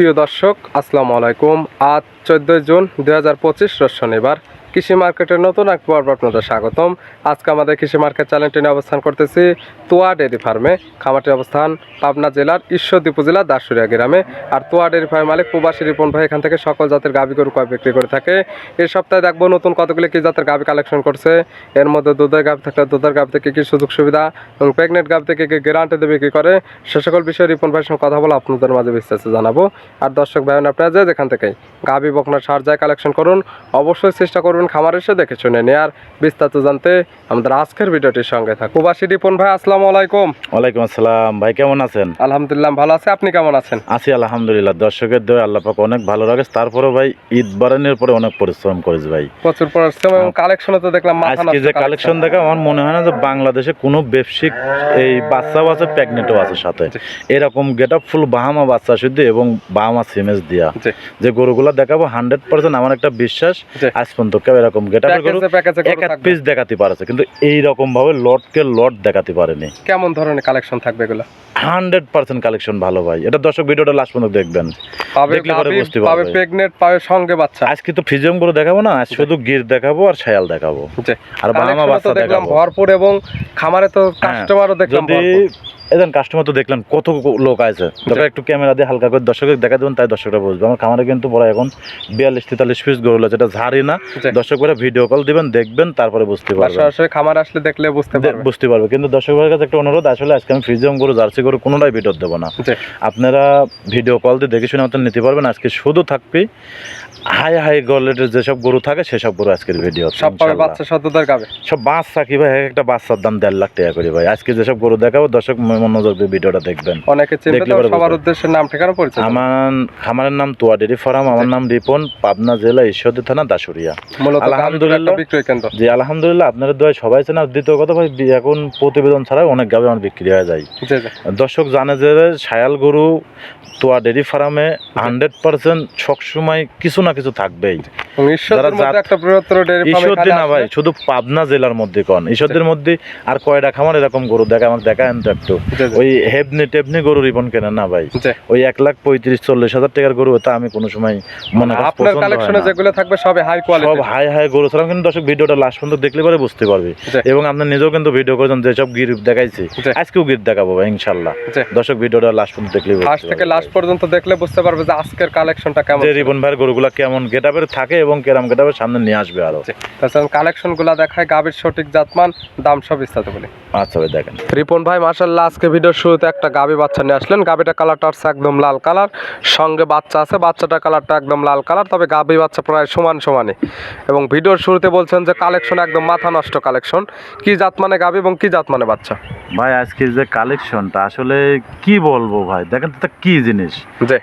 প্রিয় দর্শক আসসালামু আলাইকুম। আজ চোদ্দোই জুন দু হাজার পঁচিশ শনিবার। কৃষি মার্কেটের নতুন এক পর্ব আপনাদের স্বাগতম। আজকে আমাদের কৃষি মার্কেট চ্যানেলটি নিয়ে অবস্থান করতেছি তোয়া ডেয়ারি ফার্মে। খামারটির অবস্থান পাবনা জেলার ঈশ্বরদী উপজেলা দাসুরিয়া গ্রামে। আর তোয়া ডেয়ারি ফার্মের মালিক প্রবাসী রিপন ভাই এখান থেকে সকল জাতের গাভী গরু কয় বিক্রি করে থাকে। এই সপ্তাহে দেখব নতুন কতগুলি কি জাতের গাভী কালেকশন করছে। এর মধ্যে দুধের গাভী থাকলে দুধের গাভী থেকে কি সুযোগ সুবিধা এবং প্রেগনেন্ট গাভী থেকে কি গ্যারান্টি দেবে বিক্রি করে? সে সকল বিষয়ে রিপন ভাইয়ের সঙ্গে কথা বলে আপনাদের মাঝে বিস্তারিত জানাব। আর দর্শক ভাই আপনারা যে যেখান থেকেই গাভী বকনা সার যায় কালেকশন করুন, অবশ্যই চেষ্টা করবেন খামার এসে দেখে শুনে নিয়ে আর বিস্তারিত জানতে আমাদের আজকের ভিডিওটির সঙ্গে প্রবাসী রিপন ভাই আসসালামু আলাইকুম। ওয়ালাইকুম আসসালাম। ভাই কেমন আছেন? আলহামদুলিল্লাহ ভালো আছে। আপনি কেমন আছেন? আছি আলহামদুলিল্লাহ। দর্শকের দয় আল্লাহ পাক অনেক ভালো লাগে তারপরে ভাই ঈদ বারানের পরে অনেক পরিশ্রম করেছে ভাই। প্রচুর পরিশ্রম এবং কালেকশনে তো দেখলাম মাথা আজকে যে কালেকশন দেখা আমার মনে হয় না যে বাংলাদেশে কোনো ব্যবসায়িক এই বাচ্চাও আছে প্রেগনেন্টও আছে সাথে। এরকম গেট আপ ফুল বাহামা বাচ্চা শুদ্ধ এবং বাহামা সিমেজ দিয়া। যে গরুগুলা দেখাবো হান্ড্রেড পার্সেন্ট আমার একটা বিশ্বাস আজ পর্যন্ত এরকম গেট আপের গরু এক এক পিস দেখাতে পারেছে কিন্তু এই রকম ভাবে লটকে লট দেখাতে পারেনি। কেমন ধরনের কালেকশন থাকবে এগুলো? হান্ড্রেড পার্সেন্ট কালেকশন ভালো ভাই। এটা দর্শক ভিডিওটা লাস্ট পর্যন্ত দেখবেন। পাবে দেখলে পরে বুঝতে পাবে পারবে। প্রেগনেন্ট পাবে সঙ্গে বাচ্চা। আজকে তো গুলো দেখাবো না আজ শুধু গির দেখাবো আর শায়াল দেখাবো। আর বাহামা বাচ্চা দেখলাম ভরপুর এবং খামারে তো হ্যাঁ, কাস্টমারও দেখলাম ভরপুর। এজন কাস্টমার তো দেখলেন কত লোক আছে। তবে একটু ক্যামেরা দিয়ে হালকা করে দর্শকের দেখা দেবেন তাই দর্শকরা বুঝবে। আমার খামারে কিন্তু পরে এখন বিয়াল্লিশ তেতাল্লিশ পিস গরু আছে, যেটা ঝাড়ি না। দর্শক করে ভিডিও কল দিবেন দেখবেন তারপরে বুঝতে পারবেন। সরাসরি খামার আসলে দেখলে বুঝতে দে- পারবে বুঝতে পারবে কিন্তু দর্শকের কাছে একটা অনুরোধ আসলে আজকে আমি ফ্রিজিয়াম গরু জার্সি গরু কোনোটাই ভিডিও দেবো না। আপনারা ভিডিও কল দিয়ে দেখে শুনে মতন নিতে পারবেন। আজকে শুধু থাকবে হাই হাই গলেটের যেসব গরু থাকে সেসব গরু আজকের ভিডিও সব বাচ্চা সদ্যদার গাবে। সব বাচ্চা কি ভাই? একটা বাচ্চার দাম দেড় লাখ টাকা করে ভাই। আজকে যেসব গরু দেখাবো দর্শক মনোযোগ দিয়ে ভিডিওটা দেখবেন। অনেকে সবার উদ্দেশ্যে নাম ঠিকানা পরিচয়। আমার খামারের নাম তোয়া ডেরি ফার্ম আমার নাম রিপন পাবনা জেলা ঈশ্বরদী থানা দাসুরিয়া আলহামদুলিল্লাহ। বিক্রয় কেন্দ্র। জি আলহামদুলিল্লাহ আপনাদের দোয়া সবাই চেনা দ্বিতীয় কথা ভাই এখন প্রতিবেদন ছাড়াও অনেক গাবে আমার বিক্রি হয়ে যায়। জি জি। দর্শক জানে যে সায়াল গরু তোয়া ডেরি ফার্মে হান্ড্রেড পার্সেন্ট সবসময় কিছু না কিছু থাকবেই। ঈশ্বরদী না ভাই শুধু পাবনা জেলার মধ্যে কন। ঈশ্বরদের মধ্যে আর কয়টা খামার এরকম গরু দেখা আমার দেখা তো একটু। ওই হেবনি টেবনি গরু রিবন কেনেন না ভাই? ওই এক লাখ পঁয়ত্রিশ চল্লিশ হাজার টাকার গরু তা আমি কোনো সময় মনে করি আপনার হয় কালেকশনে যেগুলো থাকবে সবে হাই সব হাই হাই গরু ছাড়াও কিন্তু দর্শক ভিডিওটা লাস্ট পর্যন্ত দেখলে পরে বুঝতে পারবে। এবং আপনি নিজেও কিন্তু ভিডিও করেছেন যেসব গির দেখাইছি। আজকেও গির দেখাবো ভাই ইনশাল্লাহ। দর্শক ভিডিওটা লাস্ট পর্যন্ত দেখলে ফার্স্ট থেকে লাস্ট পর্যন্ত দেখলে বুঝতে পারবে যে আজকের কালেকশনটা কেমন যে রিবন ভাইয়ের গরুগুলা কেমন গেটাপের থাকে এবং কেরাম গেটাপের সামনে নিয়ে আসবে আরও। তাছাড়া কালেকশনগুলা দেখায় গাভীর সঠিক জাতমান দাম সব বিস্তারিত বলি। আচ্ছা ভাই দেখেন। রিপন ভাই মার্শাল্লাহ আজকে ভিডিওর শুরুতে একটা গাভী বাচ্চা নিয়ে আসলেন। গাভীটা কালারটা হচ্ছে একদম লাল কালার সঙ্গে বাচ্চা আছে বাচ্চাটা কালারটা একদম লাল কালার তবে গাভী বাচ্চা প্রায় সমান সমানই। এবং ভিডিওর শুরুতে বলছেন যে কালেকশন একদম মাথা নষ্ট কালেকশন কি জাত মানে গাভী এবং কি জাত মানে বাচ্চা? ভাই আজকে যে কালেকশনটা আসলে কি বলব ভাই? দেখেন তো কি জিনিস।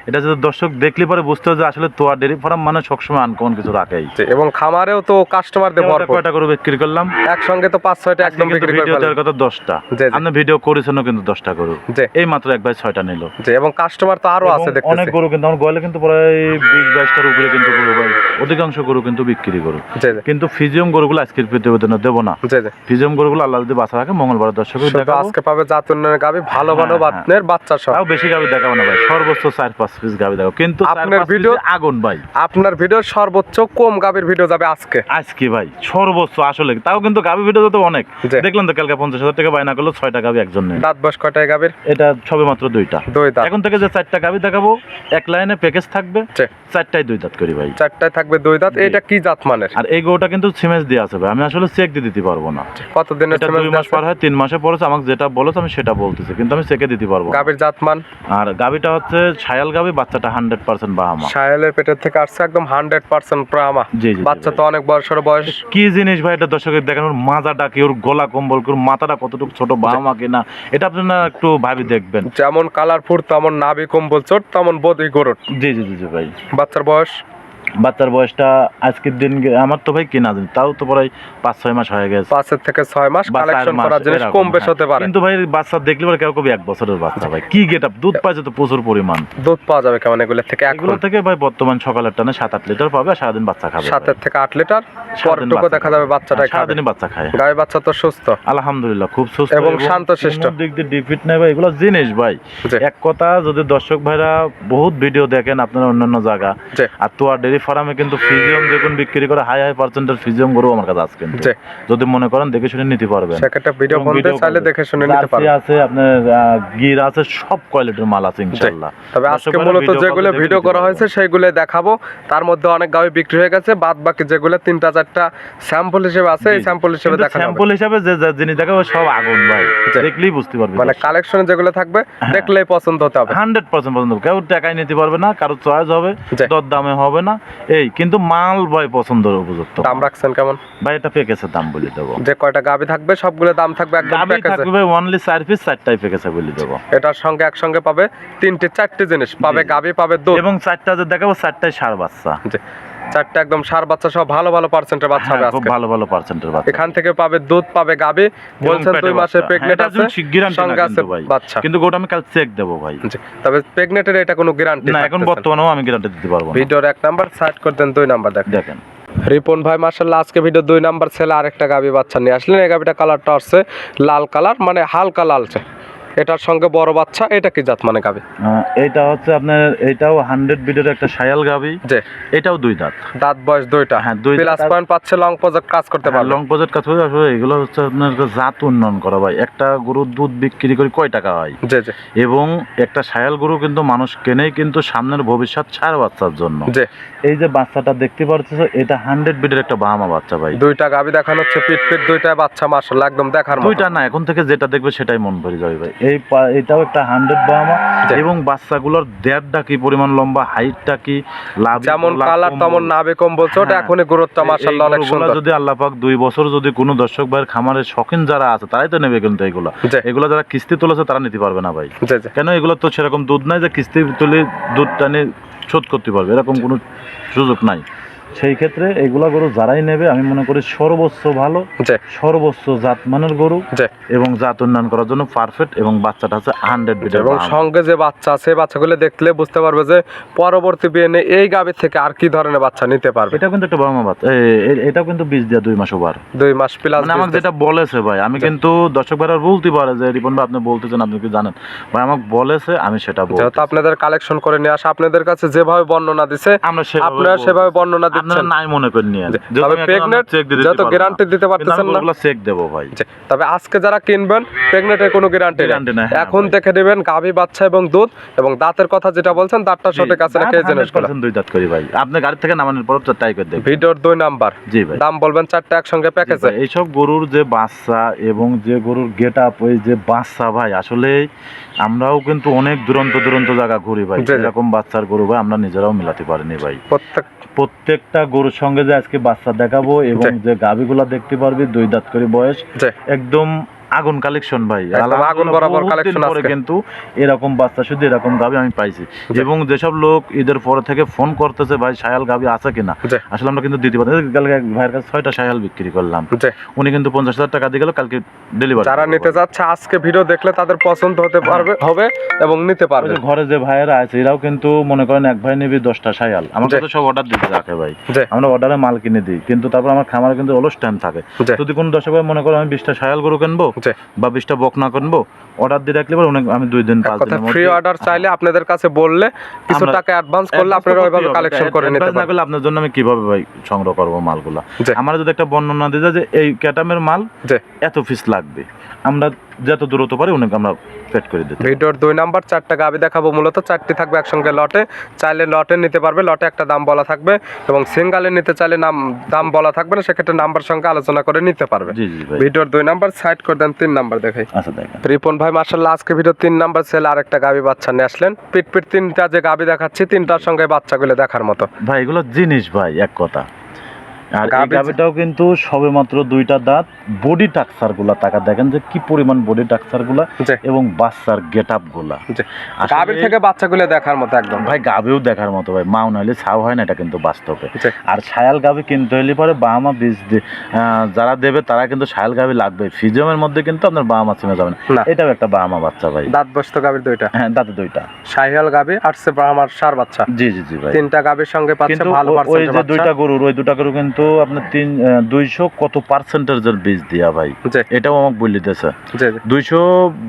এটা যদি দর্শক দেখলে পরে বুঝতে হবে যে আসলে তোয়া ডেরি ফার্ম মানে সবসময় আনকমন কিছু রাখেই। এবং খামারেও তো কাস্টমারদের ভরপুর। কয়টা করে বিক্রি করলাম? একসঙ্গে তো পাঁচ ছয়টা একদম বিক্রি করে ভিডিও দেওয়ার কথা দশটা। আপনি ভিডিও করেছেনও কিন্তু দশটা গরু। এই মাত্র এক ভাই ছয়টা নিল। এবং কাস্টমার তো আরও আছে অনেক গরু কিন্তু আমার গয়লে কিন্তু প্রায় বিশ বাইশটার উপরে কিন্তু গরু ভাই। অধিকাংশ গরু কিন্তু বিক্রি গরু। কিন্তু ফিজিয়াম গরুগুলো আজকের প্রতিবেদনে দেবো না। ফিজিয়াম গরুগুলো আল্লাহ যদি বাঁচা রাখে মঙ্গলবার দর্শক আজকে পাবে জাত উন্নয়নের গাভী ভালো ভালো হ্যাঁ, বাতনের বাচ্চা সহ বেশি গাবি দেখাবো না ভাই সর্বোচ্চ চার পাঁচ পিস গাবি দেখাবো। কিন্তু আপনার ভিডিও- আগুন ভাই। আপনার ভিডিওর সর্বোচ্চ কম গাভীর ভিডিও যাবে আজকে। আজকে ভাই সর্বোচ্চ আসলে। তাও কিন্তু গাবি ভিডিও তো অনেক। দেখলেন তো কালকে পঞ্চাশ হাজার টাকা বায়না করল ছয়টা গাবি একজন। দাঁত বয়স কয়টায় গাভীর এটা সবে মাত্র দুইটা। দুই দাঁত। এখন থেকে যে চারটা গাবি দেখাবো এক লাইনে প্যাকেজ থাকবে চারটায় দুই দাঁত করি ভাই। চারটায় থাকবে দুই দাঁত। এটা কি জাত মানের আর এই গরুটা কিন্তু সিমেজ দিয়ে আছে ভাই। আমি আসলে চেক দিয়ে দিতে পারব না। এটা দুই মাস পার হয় তিন মাসে পড়েছে আমাকে যেটা বলেছে আমি সেটা বলতেছি কিন্তু আমি চেকে দিতে পারব। না। গাভীর জাত মান আর গাবিটা হচ্ছে ছায়াল গাবি বাচ্চাটা হান্ড্রেড পার্সেন্ট বাহামা। সায়ালের পেটের থেকে আসছে একদম হান্ড্রেড পার্সেন্ট প্রামা জি জি বাচ্চা তো অনেক বয়সের বয়স। কি জিনিস ভাই এটা দর্শকের দেখেন ওর মাজাটা কি ওর গলা কম্বল ওর মাথাটা কতটুকু ছোট বাহামা কিনা এটা আপনারা একটু ভাবি দেখবেন। যেমন কালারফুল তেমন নাভি কম্বল চোট তেমন বদি গরুট। জি জি জি জি ভাই। বাচ্চার বয়স? বাচ্চার বয়সটা আজকের দিন আমার তো ভাই কিনা দিন তাও তো প্রায় পাঁচ ছয় মাস হয়ে গেছে। পাঁচের থেকে ছয় মাস কালেকশন জিনিস কম বেশ। হতে পারে। কিন্তু ভাই বাচ্চা দেখলে পরে কেউ কবি এক বছরের বাচ্চা ভাই। কি গেট দুধ পাইছে তো প্রচুর পরিমাণ। দুধ পাওয়া যাবে কেমন? এগুলো থেকে এগুলো থেকে ভাই বর্তমান সকালের টানে সাত আট লিটার পাবে আর সারাদিন বাচ্চা খাবে সাতের থেকে আট লিটার পরটুকু দেখা যাবে বাচ্চাটাই হ্যাঁ, খাবে। সারাদিনই বাচ্চা খায়। গায়ে বাচ্চা তো সুস্থ। আলহামদুলিল্লাহ খুব সুস্থ এবং শান্তশিষ্ট। কোনো দিক দিয়ে ডিফিট নেই ভাই এগুলো জিনিস ভাই। এক কথা যদি দর্শক ভাইরা বহুত ভিডিও দেখেন আপনারা অন্যান্য জায়গা আর তো আর ডেরি ফার্মে কিন্তু ফিজিয়াম দেখুন বিক্রি করে হাই হাই পার্সেন্টের ফিজিয়াম গরু আমার কাছে আছে কিন্তু। যদি মনে করেন দেখে শুনে নিতে পারবেন। সেক্ষেত্রে ভিডিও video চাইলে দেখে শুনে নিতে জার্সি পারবে আছে আপনার গির আছে সব কোয়ালিটির মাল আছে ইনশাআল্লাহ। তবে আজকে মূলত যেগুলো ভিডিও করা হয়েছে সেইগুলো দেখাবো। তার মধ্যে অনেক গাড়ি বিক্রি হয়ে গেছে বাদ বাকি যেগুলো তিনটা চারটা স্যাম্পল হিসেবে আছে এই স্যাম্পল হিসেবে দেখা স্যাম্পল হিসাবে যে যে জিনিস দেখাবো সব আগুন ভাই। দেখলেই বুঝতে পারবে মানে কালেকশনে যেগুলো থাকবে হ্যাঁ। দেখলেই পছন্দ হতে হবে। হান্ড্রেড পার্সেন্ট পছন্দ হবে। কেউ টাকায় নিতে পারবে না কারও চয়েস হবে। দর দামে হবে না। এই কিন্তু মাল ভাই পছন্দের উপযুক্ত। দাম রাখছেন কেমন? ভাই এটা প্যাকেজের দাম বলে দেবো। যে কয়টা গাবি থাকবে সবগুলো দাম থাকবে একদম গাবি থাকবে অনলি চার পিস চারটাই প্যাকেজে বলে দেবো। এটার সঙ্গে একসঙ্গে পাবে তিনটে চারটে জিনিস। পাবে। গাবি পাবে দুধ। এবং চারটা যে দেখাবো চারটাই সার বাচ্চা। চারটে একদম সার বাচ্চা সব ভালো ভালো পার্সেন্টের বাচ্চা হ্যাঁ, হবে আজকে। ভালো ভালো পার্সেন্টের বাচ্চা। এখান থেকে পাবে দুধ পাবে গাবি বলছেন দুই মাসের বাচ্চা। প্রেগনেন্ট হ্যাঁ, এটা আছে সঙ্গে আছে ভাই। বাচ্চা। কিন্তু গোটা আমি কাল চেক দেবো ভাই। তবে প্রেগনেন্টের এটা কোনো গ্যারান্টি না এখন বর্তমানেও আমি গ্যারান্টি দিতে পারব না। ভিডিওর এক নাম্বার সাইড করে দেন দুই নাম্বার দেখ দেখেন। রিপন ভাই মার্শাল্লাহ আজকে ভিডিও দুই নাম্বার ছেলে আরেকটা গাবি বাচ্চা নিয়ে আসলেন। এই গাবিটা কালারটা আসছে লাল কালার মানে হালকা লালচে। এটার সঙ্গে বড় বাচ্চা এটা কি জাত মানে গাবি? এইটা হচ্ছে আপনার এইটাও হান্ড্রেড বিডের একটা সায়াল গাবি। যে এটাও দুই দাঁত। দাঁত বয়স দুইটা। হ্যাঁ, দুই প্লাস পয়েন্ট পাচ্ছে লং প্রজেক্ট কাজ করতে পারে লং প্রজেক্ট কাজ করে আসলে এগুলো হচ্ছে আপনার জাত উন্নয়ন করা ভাই। একটা গরুর দুধ বিক্রি করে কয় টাকা হয়? জি জি। এবং একটা সায়াল গরু কিন্তু মানুষ কেনেই কিন্তু সামনের ভবিষ্যৎ ছাড় বাচ্চার জন্য। জি। এই যে বাচ্চাটা দেখতে পাচ্ছ এটা হান্ড্রেড বিডের একটা বাহামা বাচ্চা ভাই। দুইটা গাবি দেখানো হচ্ছে পিট পিট দুইটা বাচ্চা মার্শাল্লাহ একদম দেখার মতো। দুইটা না এখন থেকে যেটা দেখবে সেটাই মন ভরে যাবে ভাই। এই এটাও একটা হান্ড্রেড বাহামা। এবং বাচ্চাগুলোর দেড়টা কি পরিমাণ লম্বা হাইটটা কি লাভ যেমন কালার তেমন নাবে কম বলছে ওটা হ্যাঁ। এখনই গুরুত্ব মার্শাল্লাহ অনেক সুন্দর। যদি আল্লাহ পাক দুই বছর যদি কোনো দর্শক ভাইয়ের খামারের শখিন যারা আছে তারাই তো নেবে কিন্তু এগুলো। এগুলো যারা কিস্তি তুলেছে তারা নিতে পারবে না ভাই। কেন এগুলো তো সেরকম দুধ নাই যে কিস্তি তুলে দুধ টানে শোধ করতে পারবে এরকম কোনো সুযোগ নাই। সেই ক্ষেত্রে এগুলা গরু যারাই নেবে আমি মনে করি সর্বোচ্চ ভালো সর্বোচ্চ জাতমানের গরু এবং জাত উন্নয়ন করার জন্য পারফেক্ট এবং বাচ্চাটা হচ্ছে হান্ড্রেড বিটের এবং সঙ্গে যে বাচ্চা আছে বাচ্চাগুলো দেখলে বুঝতে পারবে যে পরবর্তী বিয়ে এই গাবির থেকে আর কি ধরনের বাচ্চা নিতে পারবে। এটা কিন্তু একটা বাবা বাচ্চা। এ- এ- কিন্তু বীজ দেওয়া দুই মাস ওভার। দুই মাস প্লাস মানে আমাকে যেটা বলেছে ভাই আমি কিন্তু দর্শক ভাইরা বলতে পারে যে রিপন ভাই আপনি বলতেছেন আপনি কি জানেন? ভাই আমাকে বলেছে আমি সেটা বলছি আপনাদের কালেকশন করে নিয়ে আসা আপনাদের কাছে যেভাবে বর্ণনা দিছে আমরা আপনারা। সেভাবে বর্ণনা আপনারা নাই মনে করে নিয়ে তবে যত guarantee দিতে পারতেছেন না। চেক দেবো ভাই। তবে আজকে যারা কিনবেন প্রেগনেন্টের কোনো গ্যারান্টি নেই। এখন দেখে নেবেন গাভী বাচ্চা এবং দুধ এবং দাঁতের কথা যেটা বলছেন দাঁতটা সঠিক আছে এই জিনিসগুলো দুই দাঁত করি ভাই। আপনি গাড়ি থেকে নামানোর পর করে ভিডিওর দুই নাম্বার। জি ভাই। দাম বলবেন চারটা একসঙ্গে প্যাকেজে এইসব গরুর যে বাচ্চা এবং যে গরুর গেট আপ ওই যে বাচ্চা ভাই আসলে আমরাও কিন্তু অনেক দুরন্ত দুরন্ত জায়গা ঘুরি ভাই। এরকম বাচ্চার গরু ভাই আমরা নিজেরাও মিলাতে পারিনি ভাই। প্রত্যেক প্রত্যেকটা গরুর সঙ্গে যে আজকে বাচ্চা দেখাবো এবং যে গাভীগুলা দেখতে পারবি দুই দাঁত করে বয়স একদম আগুন কালেকশন ভাই। আগুন বরাবর পরে আজকে। কিন্তু এরকম বাচ্চা শুধু এরকম গাভি আমি পাইছি। এবং যেসব লোক ঈদের পরে থেকে ফোন করতেছে ভাই সায়াল গাভি আছে কিনা? আসলে আমরা কিন্তু দিতে পারি ভাইয়ের কাছে ছয়টা সায়াল বিক্রি করলাম। উনি কিন্তু পঞ্চাশ হাজার টাকা দিয়ে গেল কালকে ডেলিভারি যারা নিতে যাচ্ছে আজকে ভিডিও দেখলে তাদের পছন্দ হতে পারবে হবে এবং নিতে পারবে। ঘরে যে ভাইয়েরা আছে এরাও কিন্তু মনে করেন এক ভাই নিবি দশটা সায়াল আমার। কাছে সব অর্ডার দিতে রাখে ভাই। আমরা অর্ডারে মাল কিনে দিই কিন্তু তারপর আমার খামারে কিন্তু অলস টাইম থাকে। যদি কোনো দর্শক ভাই মনে করো আমি বিশটা সায়াল গরু কিনবো বা বিশটা বকনা করব অর্ডার দিয়ে রাখলে পরে অনেক আমি দুই দিন পাঁচ ফ্রি অর্ডার চাইলে আপনাদের কাছে বললে কিছু টাকা অ্যাডভান্স করলে আপনারা ওইভাবে কালেকশন করে নিতে Advance না পারবেন করলে আপনার জন্য আমি কীভাবে ভাই সংগ্রহ করব মালগুলো। আমার যদি একটা বর্ণনা দিয়ে যে এই ক্যাটামের মাল যে এত পিস লাগবে আমরা যত দূরত্ব পারি অনেক আমরা পেট করে দিতে ভিডিওর দুই নাম্বার চারটা গাবি দেখাবো মূলত চারটি থাকবে একসঙ্গে লটে। চাইলে লটে নিতে পারবে লটে একটা দাম বলা থাকবে এবং সিঙ্গালে নিতে চাইলে নাম দাম বলা থাকবে না সেক্ষেত্রে নাম্বার সঙ্গে আলোচনা করে নিতে পারবে। ভিডিওর দুই নাম্বার সাইড করে দেন তিন নাম্বার দেখাই। আচ্ছা দেখেন। রিপন ভাই মার্শাল্লাহ আজকে ভিডিও তিন নাম্বার সেল আরেকটা গাবি বাচ্চা নিয়ে আসলেন। পিট পিট তিনটা যে গাবি দেখাচ্ছি তিনটার সঙ্গে বাচ্চাগুলো দেখার মতো। ভাই এগুলো জিনিস ভাই এক কথা। আর এই গাভিটাও কিন্তু সবে মাত্র দুইটা দাঁত। বডি টাক্সারগুলা টাকা দেখেন যে কি পরিমাণ বডি টাক্সারগুলা এবং বাচ্চার গেট আপগুলা গাভীর থেকে বাচ্চাগুলো দেখার মতো একদম। ভাই গাভিও দেখার মতো ভাই। মাও নাহলে ছাও হয় না এটা কিন্তু বাস্তবে। আর ছায়াল গাভি কিনতে হলে পরে বীজ যারা দেবে তারা কিন্তু ছায়াল গাভি লাগবে। ফিজিয়ামের মধ্যে কিন্তু আপনার বাহামা চিনে যাবে না। এটাও একটা বাহামা বাচ্চা ভাই। দাঁত বসতো গাভীর দুইটা। হ্যাঁ দাঁতে দুইটা। শাহিয়াল গাভী আর সে আমার সার বাচ্চা। জি জি জি ভাই। তিনটা গাভীর সঙ্গে পাচ্ছে ভালো ওই যে দুইটা গরুর ওই দুটা গরু কিন্তু আপনার তিন দুইশো কত পার্সেন্টের বীজ দিয়া ভাই? এটাও আমাকে বলে জি দুইশো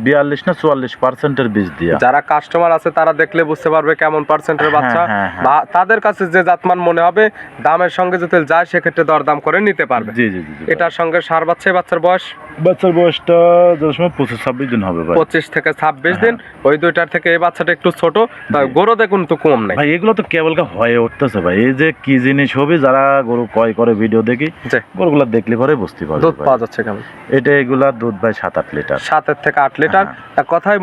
বিয়াল্লিশ না চুয়াল্লিশ পার্সেন্টের বীজ দিয়া। যারা কাস্টমার আছে তারা দেখলে বুঝতে পারবে কেমন পার্সেন্টের বাচ্চা। হ্যাঁ, হ্যাঁ, হ্যাঁ। বা তাদের কাছে যে জাতমান মনে হবে দামের সঙ্গে যদি যায় সেক্ষেত্রে দরদাম করে নিতে পারবে। জি জি জি এটার সঙ্গে সার বাচ্চা বাচ্চার বয়স? বাচ্চার বয়সটা যত সময় পঁচিশ ছাব্বিশ দিন হবে ভাই। পঁচিশ থেকে ছাব্বিশ দিন হ্যাঁ। ওই দুইটার থেকে এই বাচ্চাটা একটু ছোট তাই জি। গরু দেখুন তো কম নেই। ভাই এগুলো তো কেবল হয়ে উঠতেছে ভাই। এই যে কি জিনিস হবে যারা গরু ক্রয় করে ভিডিও দেখি গরুগুলো দেখলে পরে বুঝতে পারবে দুধ পাওয়া যাচ্ছে কেমন? এটা এগুলা দুধ ভাই সাত আট লিটার। সাতের থেকে আট লিটার। হ্যাঁ। কথায়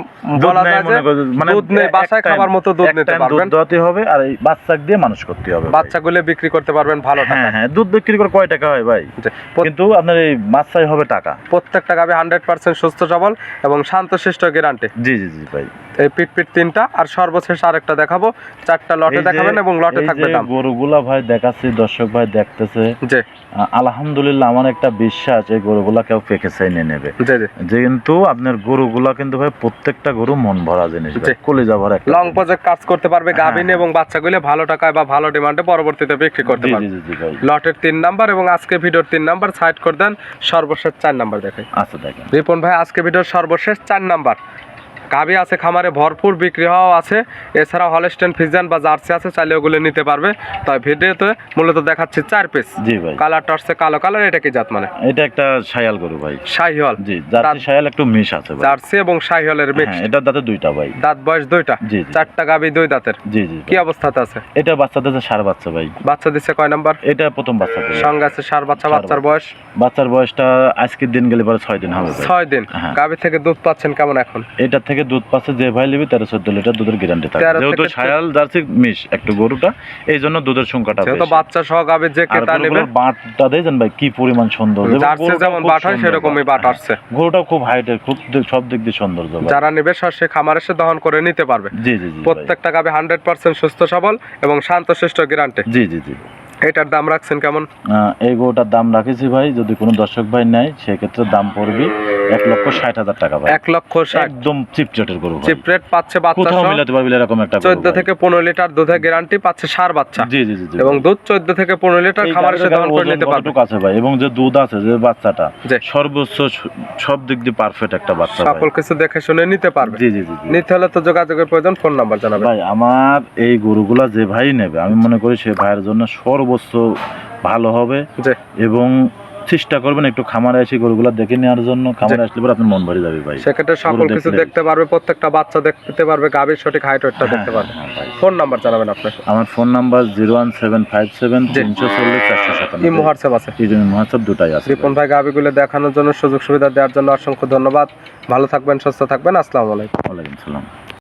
বলা যায় যে মানে দুধ নেই বাসায় খাবার মতো দুধ নিতে পারবেন দুধ দোয়াতে হবে আর এই বাচ্চা দিয়ে মানুষ করতে হবে। বাচ্চাগুলো বিক্রি করতে পারবেন ভালো টাকা। হ্যাঁ হ্যাঁ দুধ বিক্রি করে কয় টাকা হয় ভাই? কিন্তু আপনার এই বাচ্চাই হবে টাকা। প্রত্যেকটা গাবে হান্ড্রেড পার্সেন্ট সুস্থ সবল এবং শান্তশিষ্ট গ্যারান্টি জি জি জি ভাই। এই পিট পিট তিনটা আর সর্বশেষ আরেকটা দেখাবো। চারটা লটে দেখাবেন এবং লটে থাকবে দাম। গরুগুলা ভাই দেখাচ্ছি দর্শক ভাই দেখতেছে। জি। আলহামদুলিল্লাহ আমার একটা বিশ্বাস এই গরুগুলা কেউ পেকে চাইনে নেবে। জি জি। যে কিন্তু আপনার গরুগুলা কিন্তু ভাই প্রত্যেকটা গরু মন ভরা জিনিস। কলিজা ভরা একটা লং। প্রজেক্ট কাজ করতে পারবে হ্যাঁ, হ্যাঁ। এবং বাচ্চাগুলো ভালো টাকায় বা ভালো ডিমান্ডে পরবর্তীতে বিক্রি করতে পারবে। লটের তিন নাম্বার এবং আজকে ভিডিওর তিন নাম্বার সাইড করে দেন সর্বশেষ চার নাম্বার দেখাই। আচ্ছা দেখেন। রিপন ভাই আজকে ভিডিওর সর্বশেষ চার নাম্বার। গাভি আছে খামারে ভরপুর বিক্রি হওয়াও আছে এছাড়া হলস্টেন ফিজান বা জার্সি আছে চাইলে ওগুলো নিতে পারবে। তাই ভিডিওতে মূলত দেখাচ্ছি চার পিস জি ভাই। কালারটা হচ্ছে কালো। কালার এটা কি জাত মানে? এটা একটা শায়াল গরু ভাই। শাহিওয়াল। জি জার্সি দাঁত- শায়াল একটু মিশ আছে ভাই। জার্সি এবং শাহিওয়ালের মিক্স। হ্যাঁ এটার দাঁতে দুইটা ভাই। দাঁত বয়স দুইটা? জি চারটা গাভি দুই দাঁতের? জি জি কি অবস্থাতে আছে? এটা বাচ্চা বাচ্চাদের সার বাচ্চা ভাই। বাচ্চা দিচ্ছে কয় নাম্বার? এটা প্রথম বাচ্চা। সঙ্গে আছে সার বাচ্চা বাচ্চার বয়স? বাচ্চার বয়সটা আজকের দিন গেলে পরে ছয় দিন হবে। ছয় দিন। হ্যাঁ। গাভি থেকে দুধ পাচ্ছেন কেমন এখন? থেকে দুধ পাচ্ছে যে ভাই নিবি তেরো চোদ্দ লিটার দুধের গ্যারান্টি থাকে যেহেতু থেকে সায়াল জার্সি মিশ একটু গরুটা এই জন্য দুধের সংখ্যাটা বেশি। বাচ্চা সহ গাভি যে ক্রেতা নেবে বাঁটটা দেখছেন ভাই কি পরিমাণ সুন্দর যেমন বাট হয় সেরকমই বাট। আসছে। গরুটাও খুব হাইটের খুব সব দিক দিয়ে সৌন্দর্য ভাই। যারা নেবে সে খামার এসে দহন করে নিতে পারবে। জি জি জি প্রত্যেকটা গাভি হান্ড্রেড পার্সেন্ট সুস্থ সবল এবং শান্তশিষ্ট গ্যারান্টি জি জি জি। এটার দাম রাখছেন কেমন? এই গরুটার দাম রাখেছি ভাই যদি কোনো দর্শক ভাই নেয় সেক্ষেত্রে দাম পড়বে এক লক্ষ ষাট হাজার টাকা ভাই। এক লক্ষ একদম চিপচটের গরু ভাই। চিপ রেট পাচ্ছে বাচ্চা কোথাও মিলাতে পারবি এরকম একটা চোদ্দ থেকে পনেরো লিটার দুধের গ্যারান্টি পাচ্ছে সার বাচ্চা। জি জি জি এবং দুধ চোদ্দ থেকে পনেরো লিটার এই খামার এসে দহন করে নিতে পারবে। আছে ভাই? এবং যে দুধ আছে যে বাচ্চাটা সর্বোচ্চ সব দিক দিয়ে পারফেক্ট একটা বাচ্চা। সকল কিছু দেখে শুনে নিতে পারবে। জি জি জি জি। নিতে হলে তো যোগাযোগের প্রয়োজন ফোন নাম্বার জানাবেন। ভাই আমার এই গরুগুলা যে ভাই নেবে আমি মনে করি সে ভাইয়ের জন্য সর্বোচ্চ ভালো হবে। এবং চেষ্টা করবেন একটু খামারে এসে গরুগুলা দেখে নেওয়ার জন্য। খামারে আসলে পরে আপনার মন ভরে যাবে ভাই। সেক্ষেত্রে সকল কিছু দেখতে পারবে প্রত্যেকটা বাচ্চা দেখতে পারবে গাভীর সঠিক হাইট ওয়েটটা দেখতে হ্যাঁ, পারবে। হ্যাঁ। ফোন নাম্বার জানাবেন আপনার। আমার phone number zero one seven five seven তিনশো চল্লিশ চারশো ইমো সাতান্ন হোয়াটসঅ্যাপ আছে। মহাসব দুটাই আছে। রিপন ভাই গাভীগুলো দেখানোর জন্য সুযোগ সুবিধা দেওয়ার জন্য অসংখ্য ধন্যবাদ। ভালো থাকবেন সুস্থ থাকবেন। আসসালামু আলাইকুম। ওয়ালাইকুম সালাম।